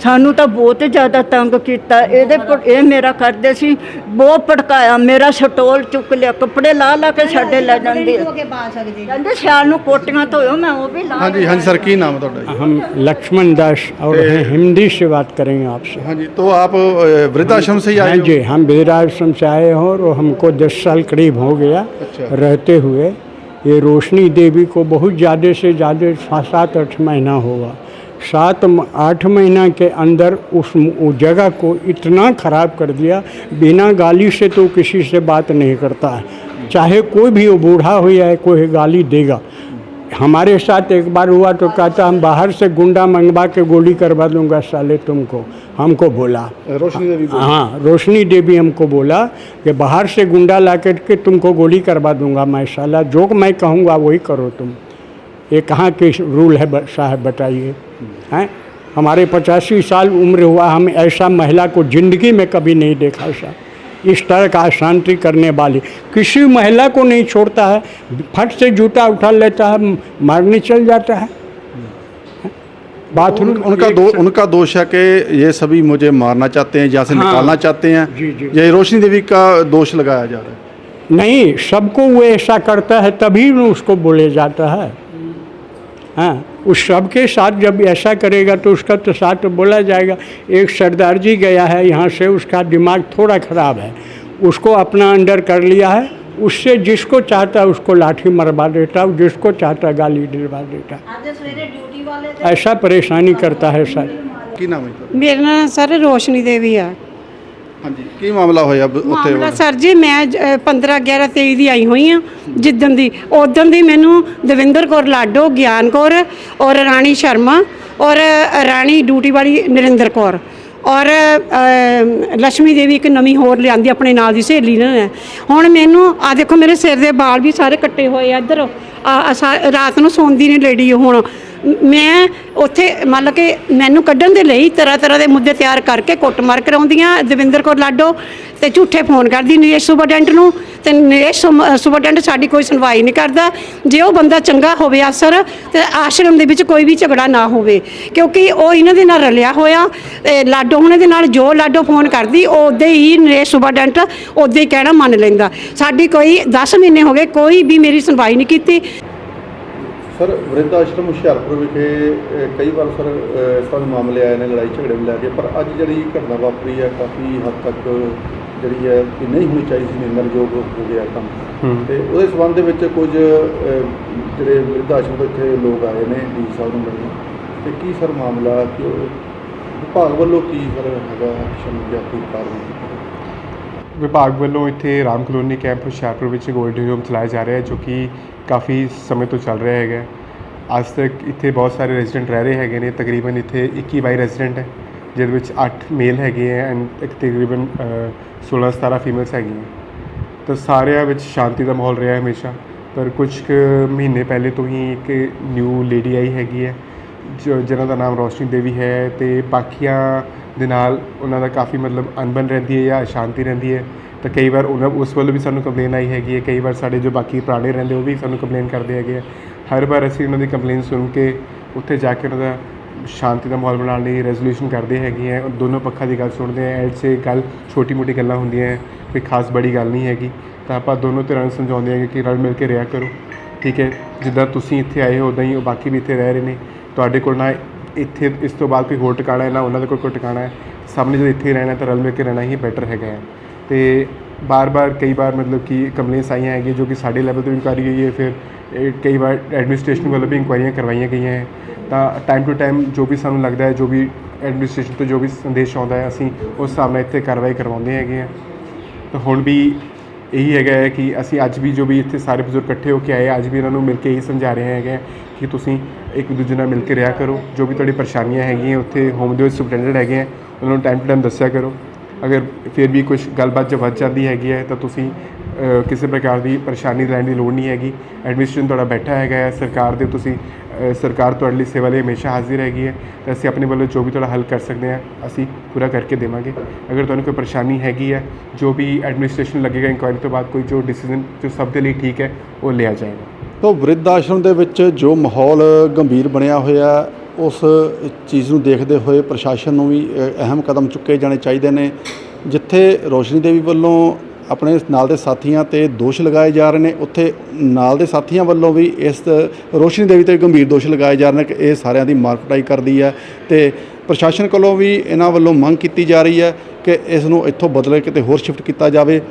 K: ਸਾਨੂੰ ਤਾਂ ਬਹੁਤ ਜ਼ਿਆਦਾ ਤੰਗ ਕੀਤਾ ਇਹਦੇ ਪਰ ਇਹ ਮੇਰਾ ਕਰਦੇ ਸੀ ਬਹੁਤ ਭੜਕਾਇਆ ਮੇਰਾ ਸਟੋਲ ਚੁੱਕ ਲਿਆ ਕੱਪੜੇ ਲਾ ਲਾ ਕੇ ਸਾਡੇ ਲੈ ਜਾਂਦੇ
B: ਕੇ ਪਾ ਸਕਦੇ
K: ਕਹਿੰਦੇ ਸਿਆਲ ਨੂੰ ਕੋਟੀਆਂ ਧੋਇਓ ਮੈਂ ਉਹ ਵੀ ਲਾ
G: ਹਾਂਜੀ ਹਾਂਜੀ ਸਰ ਕੀ ਨਾਮ ਹੈ ਤੁਹਾਡਾ
I: हम लक्ष्मण दास और
G: ए-
I: हैं हिंदी से बात करेंगे आपसे
G: ਹਾਂਜੀ तो आप अ, वृद्धाश्रम से ही आए
I: हाँ
G: हो
I: जी हम वृद्धाश्रम से आए हैं और हमको दस साल करीब हो गया
G: अच्छा।
I: रहते हुए ये रोशनी देवी को बहुत ज़्यादा से ज़्यादा सात आठ महीना होगा सात आठ महीना के अंदर उस जगह को इतना ख़राब कर दिया बिना गाली से तो किसी से बात नहीं करता है। चाहे कोई भी हो बूढ़ा हो या कोई गाली देगा। हमारे साथ एक बार हुआ तो कहता हम बाहर से गुंडा मंगवा के गोली करवा दूँगा साले तुमको। हमको बोला।
G: रोशनी देवी
I: हाँ रोशनी देवी हमको बोला कि बाहर से गुंडा ला के तुमको गोली करवा दूँगा मैं साला। जो मैं कहूँगा वही करो तुम। ये कहाँ के रूल है साहब बताइए हैं? हमारे पचासी साल उम्र हुआ हम ऐसा महिला को ज़िंदगी में कभी नहीं देखा सा इस तरह का अशांति करने वाली किसी महिला को नहीं छोड़ता है फट से जूता उठा लेता है मारने चल जाता है। बाथरूम
G: उन, उनका दो उनका दोष है कि ये सभी मुझे मारना चाहते हैं यहाँ से
I: हाँ।
G: निकालना चाहते हैं।
I: जी, जी।
G: ये रोशनी देवी का दोष लगाया जा रहा है।
I: नहीं सबको वो ऐसा करता है तभी उसको बोले जाता है। हाँ उस सब के साथ जब ऐसा करेगा तो उसका तो साथ तो बोला जाएगा एक सरदार जी गया है यहाँ से उसका दिमाग थोड़ा ख़राब है उसको अपना अंडर कर लिया है उससे जिसको चाहता है उसको लाठी मरवा देता जिसको चाहता है गाली दिलवा देता। ऐसा परेशानी करता है सर।
G: की नाम
H: मेरा नाम सर रोशनी देवी है।
G: ਹਾਂਜੀ। ਕੀ ਮਾਮਲਾ ਹੋਇਆ ਬ- ਉੱਥੇ
H: ਮਾਮਲਾ ਸਰ ਜੀ ਮੈਂ ਜ- 15 11 23 ਦੀ ਆਈ ਹੋਈ ਆ ਜਿੱਦਣ ਦੀ ਉਦੋਂ ਦੀ ਮੈਨੂੰ ਦਵਿੰਦਰ ਕੌਰ ਲਾਡੋ ਗਿਆਨ ਕੌਰ ਔਰ ਰਾਣੀ ਸ਼ਰਮਾ ਔਰ ਰਾਣੀ ਡਿਊਟੀ ਵਾਲੀ ਨਰਿੰਦਰ ਕੌਰ ਔਰ ਅ, ਲక్ష్ਮੀ ਦੇਵੀ ਇੱਕ ਨਵੀਂ ਹੋਰ ਲਿਆਂਦੀ ਆਪਣੇ ਨਾਲ ਦੀ ਸਹੇਲੀ ਨੇ। ਹੁਣ ਮੈਨੂੰ ਆ ਦੇਖੋ ਮੇਰੇ ਸਿਰ ਦੇ ਵਾਲ ਵੀ ਸਾਰੇ ਕੱਟੇ ਹੋਏ ਆ ਇੱਧਰ। ਆ ਆ ਸਾ- ਰਾਤ ਨੂੰ ਸੌਂਦੀ ਨਹੀਂ ਲੇਡੀ ਹੁਣ। ਮੈਂ ਉੱਥੇ ਮੰਨ ਲਓ ਕਿ ਮੈਨੂੰ ਕੱਢਣ ਦੇ ਲਈ ਤਰ੍ਹਾਂ ਤਰ੍ਹਾਂ ਦੇ ਮੁੱਦੇ ਤਿਆਰ ਕਰਕੇ ਕੁੱਟਮਾਰ ਕਰਾਉਂਦੀਆਂ। ਦਵਿੰਦਰ ਕੌਰ ਲਾਡੋ ਤੇ ਝੂਠੇ ਫੋਨ ਕਰਦੀ ਨਰੇਸ਼ ਸੁਪਰਡੈਂਟ ਨੂੰ ਤੇ ਨਰੇਸ਼ ਸੁਮ- ਸੁਪਰਡੈਂਟ ਸਾਡੀ ਕੋਈ ਸੁਣਵਾਈ ਨਹੀਂ ਕਰਦਾ। ਜੇ ਉਹ ਬੰਦਾ ਚੰਗਾ ਹੋਵੇ ਅਫਸਰ ਤੇ ਆਸ਼ਰਮ ਦੇ ਵਿੱਚ ਕੋਈ ਵੀ ਝਗੜਾ ਨਾ ਹੋਵੇ, ਕਿਉਂਕਿ ਉਹ ਇਹਨਾਂ ਦੇ ਨਾਲ ਰਲਿਆ ਹੋਇਆ। ਤੇ ਲਾਡੋ ਹੁਣੇ ਦੇ ਨਾਲ ਜੋ ਲਾਡੋ ਫੋਨ ਕਰਦੀ ਉਹ ਉਦੋਂ ਹੀ ਨਰੇਸ਼ ਸੁਪਰਡੈਂਟ ਉਦੋਂ ਹੀ ਕਹਿਣਾ ਮੰਨ ਲੈਂਦਾ। ਸਾਡੀ ਕੋਈ 10 ਮਹੀਨੇ ਹੋ ਗਏ, ਕੋਈ ਵੀ ਮੇਰੀ ਸੁਣਵਾਈ ਨਹੀਂ ਕੀਤੀ।
G: ਸਰ ਵਰਿੰਦ ਆਸ਼ਰਮ ਹੁਸ਼ਿਆਰਪੁਰ ਵਿਖੇ ਕਈ ਵਾਰ ਸਰ ਇਸ ਤਰ੍ਹਾਂ ਦੇ ਮਾਮਲੇ ਆਏ ਨੇ ਲੜਾਈ ਝਗੜੇ ਨੂੰ ਲੈ ਕੇ ਪਰ ਅੱਜ ਜਿਹੜੀ ਘਟਨਾ ਵਾਪਰੀ ਹੈ ਕਾਫੀ ਹੱਦ ਤੱਕ ਜਿਹੜੀ ਹੈ ਕਿ ਨਹੀਂ ਹੋਣੀ ਚਾਹੀਦੀ ਸੀ ਨਿੰਦਣਯੋਗ ਹੋ ਗਿਆ ਕੰਮ। ਤੇ ਉਹਦੇ ਸਬੰਧ ਦੇ ਵਿੱਚ ਕੁਝ ਜਿਹੜੇ ਵਰਿੰਦ ਆਸ਼ਰਮ ਤੋਂ ਇੱਥੇ ਲੋਕ ਆਏ ਨੇ ਡੀ ਸਾਹਿਬ ਨੂੰ ਮਿਲਣ। ਤੇ ਕੀ ਸਰ ਮਾਮਲਾ ਕਿ ਉਹ ਵਿਭਾਗ ਵੱਲੋਂ ਕੀ ਸਰ ਹੈਗਾ ਐਕਸ਼ਨ ਜਾਂ ਕੋਈ ਕਾਰਵਾਈ?
L: ਵਿਭਾਗ ਵੱਲੋਂ ਇੱਥੇ ਰਾਮ ਕਲੋਨੀ ਕੈਂਪ ਹੁਸ਼ਿਆਰਪੁਰ ਵਿੱਚ ਗੋਲਡਨ ਹੋਮ ਚਲਾਇਆ ਜਾ ਰਿਹਾ ਹੈ ਜੋ ਕਿ ਕਾਫੀ ਸਮੇਂ ਤੋਂ ਚੱਲ ਰਿਹਾ ਹੈਗਾ। ਅੱਜ ਤੱਕ ਇੱਥੇ ਬਹੁਤ ਸਾਰੇ ਰੈਜ਼ੀਡੈਂਟ ਰਹਿ ਰਹੇ ਹੈਗੇ ਨੇ। ਤਕਰੀਬਨ ਇੱਥੇ 21 ਬਾਈ ਰੈਜ਼ੀਡੈਂਟ ਹੈ ਜਿਹਦੇ ਵਿੱਚ 8 ਮੇਲ ਹੈਗੇ ਹੈ ਐਂਡ ਤਕਰੀਬਨ ਅ, 16 17 ਫੀਮੇਲਸ ਹੈਗੀਆਂ ਤਾਂ ਸਾਰਿਆਂ ਵਿੱਚ ਸ਼ਾਂਤੀ ਦਾ ਮਾਹੌਲ ਰਿਹਾ ਹਮੇਸ਼ਾ। ਪਰ ਕੁਝ ਕੁ ਮਹੀਨੇ ਪਹਿਲੇ ਤੋਂ ਹੀ ਇੱਕ ਨਿਊ ਲੇਡੀ ਆਈ ਹੈਗੀ ਹੈ ਜੋ ਜਿਹਨਾਂ ਦਾ ਨਾਮ ਰੋਸ਼ਨੀ ਦੇਵੀ ਹੈ ਤੇ ਬਾਕੀਆਂ ਦੇ ਨਾਲ ਉਹਨਾਂ ਦਾ ਕਾਫੀ ਮਤਲਬ ਅਣਬਣ ਰਹਿੰਦੀ ਹੈ ਜਾਂ ਅਸ਼ਾਂਤੀ ਰਹਿੰਦੀ ਹੈ। ਤਾਂ ਕਈ ਵਾਰ ਉਹਨਾਂ ਉਸ ਵੱਲੋਂ ਵੀ ਸਾਨੂੰ ਕੰਪਲੇਨ ਆਈ ਹੈਗੀ ਹੈ। ਕਈ ਵਾਰ ਸਾਡੇ ਜੋ ਬਾਕੀ ਪੁਰਾਣੇ ਰਹਿੰਦੇ ਉਹ ਵੀ ਸਾਨੂੰ ਕੰਪਲੇਨ ਕਰਦੇ ਹੈਗੇ ਆ। ਹਰ ਵਾਰ ਅਸੀਂ ਉਹਨਾਂ ਦੀ ਕੰਪਲੇਨ ਸੁਣ ਕੇ ਉੱਥੇ ਜਾ ਕੇ ਉਹਨਾਂ ਦਾ ਸ਼ਾਂਤੀ ਦਾ ਮਾਹੌਲ ਬਣਾਉਣ ਲਈ ਰੈਜ਼ੋਲੂਸ਼ਨ ਕਰਦੇ ਹੈਗੇ ਆ। ਦੋਨੋਂ ਪੱਖਾਂ ਦੀ ਗੱਲ ਸੁਣਦੇ ਆ। ਐਡ ਸੇ ਗੱਲ ਛੋਟੀ ਮੋਟੀ ਗੱਲਾਂ ਹੁੰਦੀਆਂ ਹੈ ਕੋਈ ਖਾਸ ਬੜੀ ਗੱਲ ਨਹੀਂ ਹੈਗੀ। ਤਾਂ ਆਪਾਂ ਦੋਨੋਂ ਤਰ੍ਹਾਂ ਨੂੰ ਸਮਝਾਉਂਦੇ ਹੈਗੇ ਕਿ ਰਲ ਮਿਲ ਕੇ ਰਿਹਾ ਕਰੋ। ਠੀਕ ਹੈ, ਜਿੱਦਾਂ ਤੁਸੀਂ ਇੱਥੇ ਆਏ ਹੋ ਉਦਾਂ ਹੀ ਉਹ ਬਾਕੀ ਵੀ ਇੱਥੇ ਰਹਿ ਰਹੇ ਨੇ। ਤੁਹਾਡੇ ਕੋਲ ਨਾ ਇੱਥੇ ਇਸ ਤੋਂ ਬਾਅਦ ਕੋਈ ਹੋਰ ਟਿਕਾਣਾ ਹੈ, ਨਾ ਉਹਨਾਂ ਦਾ ਕੋਈ ਕੋਈ ਟਿਕਾਣਾ ਹੈ। ਸਭ ਨੇ ਜਦੋਂ ਇੱਥੇ ਰਹਿਣਾ ਤਾਂ ਰਲ ਮਿਲ ਕੇ ਰਹਿਣਾ ਹੀ ਬੈਟਰ ਹੈਗਾ ਹੈ। ਤੇ ਬਾਰ-ਬਾਰ, ਕਈ ਵਾਰ ਮਤਲਬ ਕਿ ਕੰਪਲੇਂਟਸ ਆਈਆਂ ਹੈਗੀਆਂ ਜੋ ਕਿ ਸਾਡੇ ਲੈਵਲ ਤੋਂ ਇਨਕੁਆਇਰੀ ਹੋਈ ਹੈ, ਫਿਰ ਕਈ ਵਾਰ ਐਡਮਿਨਿਸਟ੍ਰੇਸ਼ਨ ਵੱਲੋਂ ਵੀ ਇਨਕੁਆਇਰੀਆਂ ਕਰਵਾਈਆਂ ਗਈਆਂ ਹੈ। ਤਾਂ ਟਾਈਮ ਟੂ ਟਾਈਮ ਜੋ ਵੀ ਸਾਨੂੰ ਲੱਗਦਾ ਹੈ, ਜੋ ਵੀ ਐਡਮਿਨਿਸਟ੍ਰੇਸ਼ਨ ਤੋਂ ਜੋ ਵੀ ਸੰਦੇਸ਼ ਆਉਂਦਾ ਹੈ, ਅਸੀਂ ਉਸ ਹਿਸਾਬ ਨਾਲ ਇੱਥੇ ਕਾਰਵਾਈ ਕਰਵਾਉਂਦੇ ਹੈਗੇ ਆ ਤਾਂ ਹੁਣ ਵੀ ਇਹੀ ਹੈਗਾ ਹੈ ਕਿ ਅਸੀਂ ਅੱਜ ਵੀ ਜੋ ਵੀ ਇੱਥੇ ਸਾਰੇ ਬਜ਼ੁਰਗ ਇਕੱਠੇ ਹੋ ਕੇ ਆਏ, ਅੱਜ ਵੀ ਇਹਨਾਂ ਨੂੰ ਮਿਲ ਕੇ ਇਹੀ ਸਮਝਾ ਰਹੇ ਹੈਗੇ ਆ ਕਿ ਤੁਸੀਂ ਇੱਕ ਦੂਜੇ ਨਾਲ ਮਿਲ ਕੇ ਰਿਹਾ ਕਰੋ। ਜੋ ਵੀ ਤੁਹਾਡੀ ਪਰੇਸ਼ਾਨੀਆਂ ਹੈਗੀਆਂ ਉੱਥੇ ਹੋਮ ਦੇ ਵਿੱਚ ਹੈਗੇ ਆ ਉਹਨਾਂ ਨੂੰ ਟਾਈਮ ਟੂ ਟਾਈਮ ਦੱਸਿਆ ਕਰੋ। ਅਗਰ ਫਿਰ ਵੀ ਕੁਝ ਗੱਲਬਾਤ ਜੇ ਵੱਧ ਜਾਂਦੀ ਹੈਗੀ ਹੈ, ਤਾਂ ਤੁਸੀਂ ਕਿਸੇ ਪ੍ਰਕਾਰ ਦੀ ਪਰੇਸ਼ਾਨੀ ਲੈਣ ਦੀ ਲੋੜ ਨਹੀਂ ਹੈਗੀ। ਐਡਮਿਨਿਸਟ੍ਰੇਸ਼ਨ ਤੁਹਾਡਾ ਬੈਠਾ ਹੈਗਾ ਹੈ, ਸਰਕਾਰ ਦੇ ਤੁਸੀਂ ਸਰਕਾਰ ਤੁਹਾਡੇ ਲਈ ਸੇਵਾ ਲਈ ਹਮੇਸ਼ਾ ਹਾਜ਼ਰ ਹੈਗੀ ਹੈ, ਤਾਂ ਅਸੀਂ ਆਪਣੇ ਵੱਲੋਂ ਜੋ ਵੀ ਤੁਹਾਡਾ ਹੱਲ ਕਰ ਸਕਦੇ ਹਾਂ, ਅਸੀਂ ਪੂਰਾ ਕਰਕੇ ਦੇਵਾਂਗੇ। ਅਗਰ ਤੁਹਾਨੂੰ ਕੋਈ ਪਰੇਸ਼ਾਨੀ ਹੈਗੀ ਹੈ, ਜੋ ਵੀ ਐਡਮਿਨਿਸਟ੍ਰੇਸ਼ਨ ਲੱਗੇਗਾ ਇਨਕੁਆਇਰੀ ਤੋਂ ਬਾਅਦ, ਕੋਈ ਜੋ ਡਿਸੀਜਨ ਜੋ ਸਭ ਦੇ ਲਈ ਠੀਕ ਹੈ, ਉਹ ਲਿਆ ਜਾਏਗਾ।
G: ਤੋ ਵ੍ਰਿਧ ਆਸ਼ਰਮ ਦੇ ਵਿੱਚ ਜੋ ਮਾਹੌਲ ਗੰਭੀਰ ਬਣਿਆ ਹੋਇਆ ਉਸ ਚੀਜ਼ ਨੂੰ ਦੇਖਦੇ ਹੋਏ ਪ੍ਰਸ਼ਾਸਨ ਨੂੰ ਵੀ ਅਹਿਮ ਕਦਮ ਚੁੱਕੇ ਜਾਣੇ ਚਾਹੀਦੇ ਨੇ, ਜਿੱਥੇ ਰੋਸ਼ਨੀ ਦੇਵੀ ਵੱਲੋਂ ਆਪਣੇ ਨਾਲ ਦੇ ਸਾਥੀਆਂ ਤੇ ਦੋਸ਼ ਲਗਾਏ ਜਾ ਰਹੇ ਨੇ, ਉੱਥੇ ਨਾਲ ਦੇ ਸਾਥੀਆਂ ਵੱਲੋਂ ਵੀ ਇਸ ਰੋਸ਼ਨੀ ਦੇਵੀ ਤੇ ਗੰਭੀਰ ਦੋਸ਼ ਲਗਾਏ ਜਾ ਰਹੇ ਨੇ ਕਿ ਇਹ ਸਾਰਿਆਂ ਦੀ ਮਾਰਕਟਾਈ ਕਰਦੀ ਹੈ ਤੇ ਪ੍ਰਸ਼ਾਸਨ ਕੋਲੋਂ ਵੀ ਇਹਨਾਂ ਵੱਲੋਂ ਮੰਗ ਕੀਤੀ ਜਾ ਰਹੀ ਹੈ ਕਿ ਇਸ ਨੂੰ ਇੱਥੋਂ ਬਦਲੇ ਕਿਤੇ ਹੋਰ ਸ਼ਿਫਟ ਕੀਤਾ ਜਾਵੇ।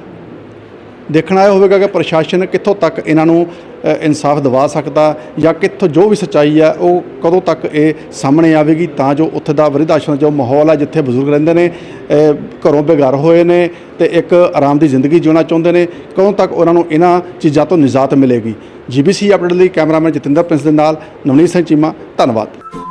G: ਦੇਖਣਾ ਇਹ ਹੋਵੇਗਾ ਕਿ ਪ੍ਰਸ਼ਾਸਨ ਕਿੱਥੋਂ ਤੱਕ ਇਹਨਾਂ ਨੂੰ ਇਨਸਾਫ ਦਿਵਾ ਸਕਦਾ ਜਾਂ ਕਿੱਥੋਂ ਜੋ ਵੀ ਸੱਚਾਈ ਆ ਉਹ ਕਦੋਂ ਤੱਕ ਇਹ ਸਾਹਮਣੇ ਆਵੇਗੀ, ਤਾਂ ਜੋ ਉੱਥੇ ਦਾ ਵਿਰਧ ਆਸ਼ਰਮ ਜੋ ਮਾਹੌਲ ਆ ਜਿੱਥੇ ਬਜ਼ੁਰਗ ਰਹਿੰਦੇ ਨੇ ਘਰੋਂ ਬੇਘਰ ਹੋਏ ਨੇ ਤੇ ਇੱਕ ਆਰਾਮ ਦੀ ਜ਼ਿੰਦਗੀ ਜਿਉਣਾ ਚਾਹੁੰਦੇ ਨੇ, ਕਦੋਂ ਤੱਕ ਉਹਨਾਂ ਨੂੰ ਇਹਨਾਂ ਚੀਜ਼ਾਂ ਤੋਂ ਨਿਜਾਤ ਮਿਲੇਗੀ। ਜੀਬੀਸੀ ਅਪਡੇਟ ਲਈ ਕੈਮਰਾਮੈਨ ਜਤਿੰਦਰ ਪ੍ਰਿੰਸ ਦੇ ਨਾਲ ਨਵਨੀਤ ਸਿੰਘ ਚੀਮਾ, ਧੰਨਵਾਦ।